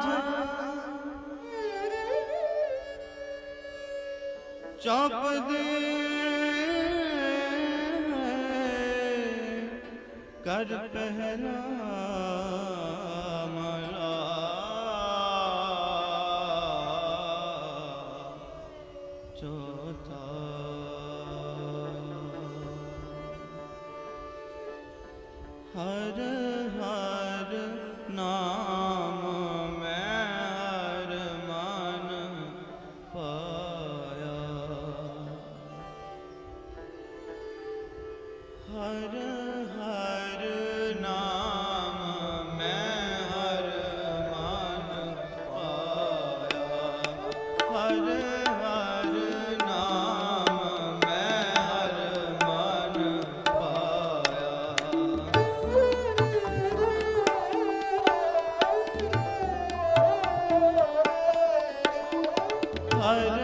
ਸਾਜ ਚੌਪਦੇ ਕਰ ਪਹਿਲਾ ਮਲਾ ਚੌਥਾ। ਹਰ ਹਰ ਨਾਮ ਹਰ ਹਰ ਨਾਮ ਮੈਂ ਹਰ ਮਨ ਪਾਇਆ। ਹਰ ਹਰ ਨਾਮ ਮੈਂ ਹਰ ਮਨ ਪਾਇਆ। ਹਰ